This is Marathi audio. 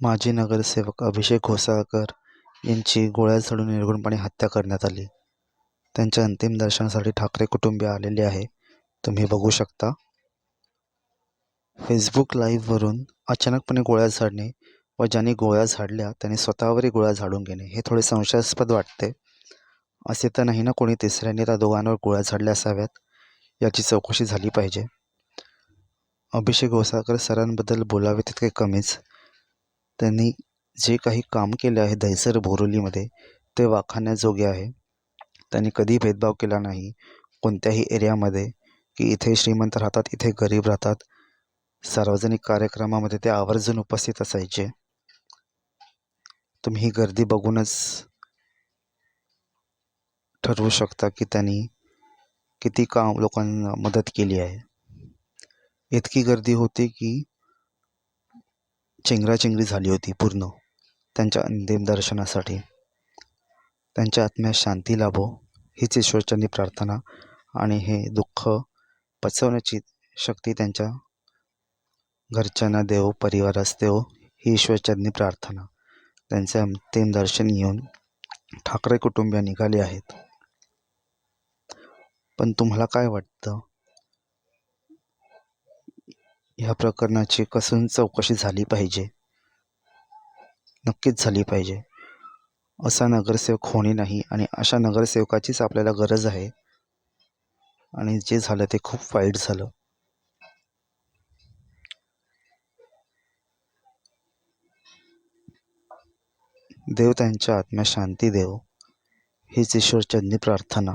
माजी नगरसेवक अभिषेक घोसाळकर यांची गोळ्या झाडून निर्घृणपणे हत्या करण्यात आली. त्यांच्या अंतिम दर्शनासाठी ठाकरे कुटुंबीय आलेले आहे. तुम्ही बघू शकता. फेसबुक लाईव्हवरून अचानकपणे गोळ्या झाडणे व ज्यांनी गोळ्या झाडल्या त्यांनी स्वतःवरही गोळ्या झाडून घेणे हे थोडे संशयास्पद वाटते. असे तर नाही ना कोणी तिसऱ्याने त्या दोघांवर गोळ्या झाडल्या असाव्यात? याची चौकशी झाली पाहिजे. अभिषेक घोसाळकर सरांबद्दल बोलावे तितके कमीच. त्यांनी जे काही काम केले आहे दहिसर बोरिवलीमध्ये ते वाखाणण्याजोगे आहे. त्यांनी कधी भेदभाव केला नाही कोणत्याही एरियामध्ये की इथे श्रीमंत राहतात इथे गरीब राहतात. सार्वजनिक कार्यक्रमामध्ये ते आवर्जून उपस्थित असायचे. तुम्ही ही गर्दी बघूनच ठरवू शकता की त्यांनी किती काम लोकांना मदत केली आहे. इतकी गर्दी होती की चेंगराचेंगरी झाली होती पूर्ण. त्यांच्या अंतिम दर्शनासाठी. त्यांच्या आत्म्यास शांती लाभो हीच ईश्वरचरणी प्रार्थना आणि हे दुःख पचवण्याची शक्ती त्यांच्या घरच्यांना देव परिवारास देव ही ईश्वरचरणी प्रार्थना. त्यांचे अंतिम दर्शन घेऊन ठाकरे कुटुंबीय निघाले आहेत. पण तुम्हाला काय वाटतं? ह्या प्रकरणाची कसून चौकशी झाली पाहिजे? नक्कीच झाली पाहिजे. असा नगरसेवक होणे नाही आणि अशा नगरसेवकाचीच आपल्याला गरज आहे. आणि जे झालं ते खूप वाईट झालं. देव त्यांच्या आत्म्या शांती देव. हीच ईश्वरचंदी प्रार्थना.